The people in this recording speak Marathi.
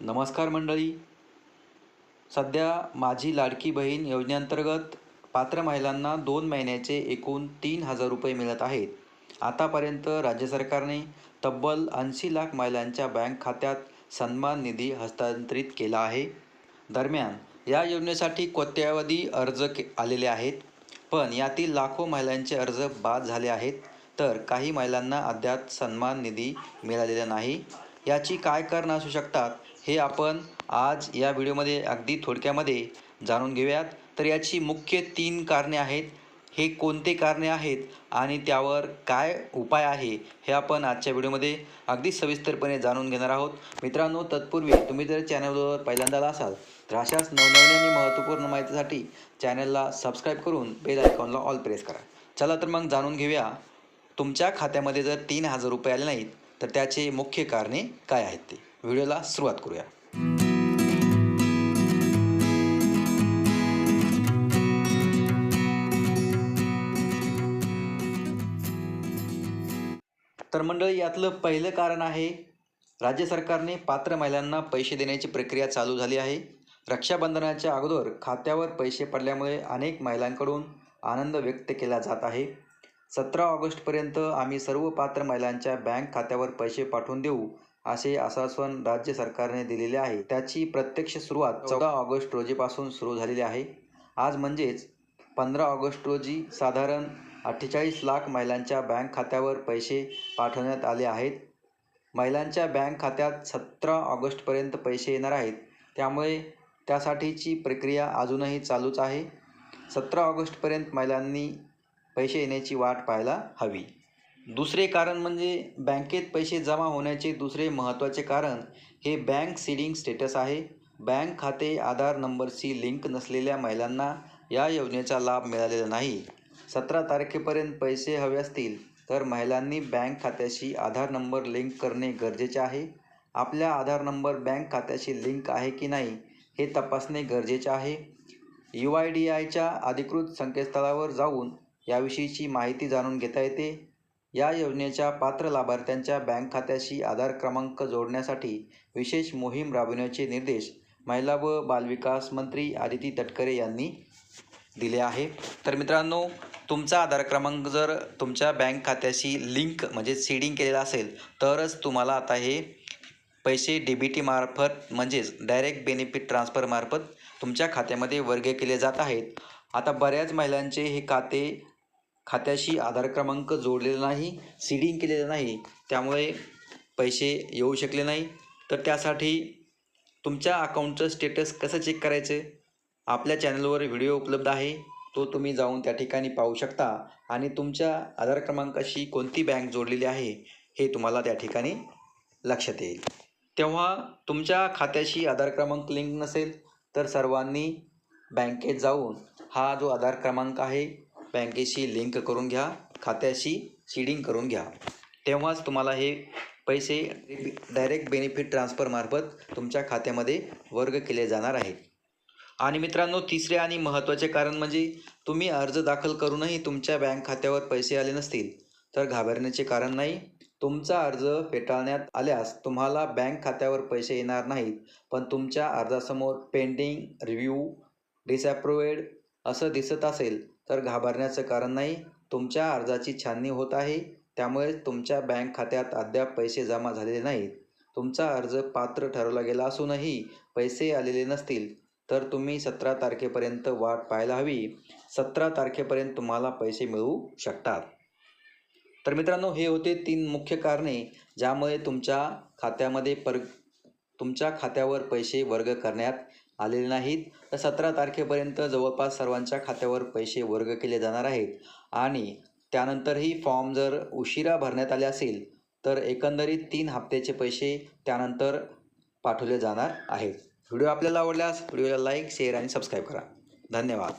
नमस्कार मंडळी. सध्या माझी लाडकी बहीण योजनेअंतर्गत पात्र महिलांना दोन महिन्याचे एकूण तीन हजार रुपये मिळत आहेत. आतापर्यंत राज्य सरकारने तब्बल ऐंशी लाख महिलांच्या बँक खात्यात सन्मान निधी हस्तांतरित केला आहे. दरम्यान या योजनेसाठी कोट्यावधी अर्ज के आलेले आहेत. पण यातील लाखो महिलांचे अर्ज बाद झाले आहेत. तर काही महिलांना अद्याप सन्मान निधी मिळालेला नाही. याची काय कारणं असू शकतात? हे आपण आज या व्हिडिओमध्ये अगदी थोडक्यामध्ये जाणून घेऊयात. तर याची मुख्य तीन कारणे आहेत. हे कोणते कारणे आहेत आणि त्यावर काय उपाय आहे हे आपण आजच्या व्हिडिओमध्ये अगदी सविस्तरपणे जाणून घेणार आहोत. मित्रांनो तत्पूर्वी तुम्ही जर चॅनलवर पहिल्यांदा आला असाल तर अशाच नवनवीन आणि महत्त्वपूर्ण माहितीसाठी चॅनलला सबस्क्राईब करून बेल आयकॉनला ऑल प्रेस करा. चला तर मग जाणून घेऊया तुमच्या खात्यामध्ये जर तीन हजार रुपये आले नाहीत तर त्याचे मुख्य कारणे काय आहेत ते? व्हिडिओला सुरुवात करूया. तर मंडळी यातलं पहिलं कारण आहे राज्य सरकारने पात्र महिलांना पैसे देण्याची प्रक्रिया चालू झाली आहे. रक्षाबंधनाच्या अगोदर खात्यावर पैसे पडल्यामुळे अनेक महिलांकडून आनंद व्यक्त केला जात आहे. सतरा ऑगस्टपर्यंत आम्ही सर्व पात्र महिलांच्या बँक खात्यावर पैसे पाठवून देऊ असे आश्वासन राज्य सरकारने दिलेले आहे. त्याची प्रत्यक्ष सुरुवात चौदा ऑगस्ट रोजीपासून सुरू झालेली आहे. आज म्हणजेच पंधरा ऑगस्ट रोजी साधारण अठ्ठेचाळीस लाख महिलांच्या बँक खात्यावर पैसे पाठवण्यात आले आहेत. महिलांच्या बँक खात्यात सतरा ऑगस्टपर्यंत पैसे येणार आहेत. त्यामुळे त्यासाठीची प्रक्रिया अजूनही चालूच आहे. सतरा ऑगस्टपर्यंत महिलांनी पैसे येण्याची वाट पाहायला हवी. दुसरे कारण म्हणजे बँकेत पैसे जमा होण्याचे दुसरे महत्त्वाचे कारण हे बँक सीडिंग स्टेटस आहे. बँक खाते आधार नंबरशी लिंक नसलेल्या महिलांना या योजनेचा लाभ मिळालेला नाही. सतरा तारखेपर्यंत पैसे हवे असतील तर महिलांनी बँक खात्याशी आधार नंबर लिंक करणे गरजेचे आहे. आपल्या आधार नंबर बँक खात्याशी लिंक आहे की नाही हे तपासणे गरजेचे आहे. यू आय डी आयच्या अधिकृत संकेतस्थळावर जाऊन याविषयीची माहिती जाणून घेता येते. या योजनेच्या पात्र लाभार्थ्यांच्या बँक खात्याशी आधार क्रमांक जोडण्यासाठी विशेष मोहीम राबविण्याचे निर्देश महिला व बालविकास मंत्री आदिती तटकरे यांनी दिले आहे. तर मित्रांनो तुमचा आधार क्रमांक जर तुमच्या बँक खात्याशी लिंक म्हणजे सीडिंग केलेला असेल तरच तुम्हाला आता हे पैसे डी बी टीमार्फत म्हणजेच डायरेक्ट बेनिफिट ट्रान्सफरमार्फत तुमच्या खात्यामध्ये वर्ग केले जात आहेत. आता बऱ्याच महिलांचे हे खाते खात्याशी आधार क्रमांक जोडलेला नाही सीडिंग केलेलं नाही त्यामुळे पैसे येऊ शकले नाही. तर त्यासाठी तुमच्या अकाउंटचं स्टेटस कसं चेक करायचं? आपल्या चॅनलवर व्हिडिओ उपलब्ध आहे तो तुम्ही जाऊन त्या ठिकाणी पाहू शकता. आणि तुमच्या आधार क्रमांकाशी कोणती बँक जोडलेली आहे हे तुम्हाला त्या ठिकाणी लक्षात येईल. तेव्हा तुमच्या खात्याशी आधार क्रमांक लिंक नसेल तर सर्वांनी बँकेत जाऊन हा जो आधार क्रमांक आहे बँकेशी लिंक करून घ्या खात्याशी सीडिंग करून घ्या. तेव्हाच तुम्हाला हे पैसे डायरेक्ट बेनिफिट ट्रान्सफरमार्फत तुमच्या खात्यामध्ये वर्ग केले जाणार आहेत. आणि मित्रांनो तिसरे आणि महत्त्वाचे कारण म्हणजे तुम्ही अर्ज दाखल करूनही तुमच्या बँक खात्यावर पैसे आले नसतील. तर घाबरण्याचे कारण नाही. तुमचा अर्ज फेटाळण्यात आल्यास तुम्हाला बँक खात्यावर पैसे येणार नाहीत पण तुमच्या अर्जासमोर पेंडिंग रिव्ह्यू डिसॲप्रुव्हेड असं दिसत असेल तर घाबरण्याचं कारण नाही. तुमच्या अर्जाची छाननी होत आहे. त्यामुळे तुमच्या बँक खात्यात अद्याप पैसे जमा झालेले नाहीत. तुमचा अर्ज पात्र ठरवला गेला असूनही पैसे आलेले नसतील. तर तुम्ही सतरा तारखेपर्यंत वाट पाहायला हवी. सतरा तारखेपर्यंत तुम्हाला पैसे मिळू शकतात. तर मित्रांनो हे होते तीन मुख्य कारणे ज्यामुळे तुमच्या खात्यामध्ये पर तुमच्या खात्यावर पैसे वर्ग करण्यात आलेले नाहीत. तर सतरा तारखेपर्यंत जवळपास सर्वांच्या खात्यावर पैसे वर्ग केले जाणार आहेत. आणि त्यानंतरही फॉर्म जर उशिरा भरण्यात आले असेल तर एकंदरीत तीन हप्त्याचे पैसे त्यानंतर पाठवले जाणार आहेत. व्हिडिओ आपल्याला आवडल्यास व्हिडिओला लाईक शेअर आणि सबस्क्राईब करा. धन्यवाद.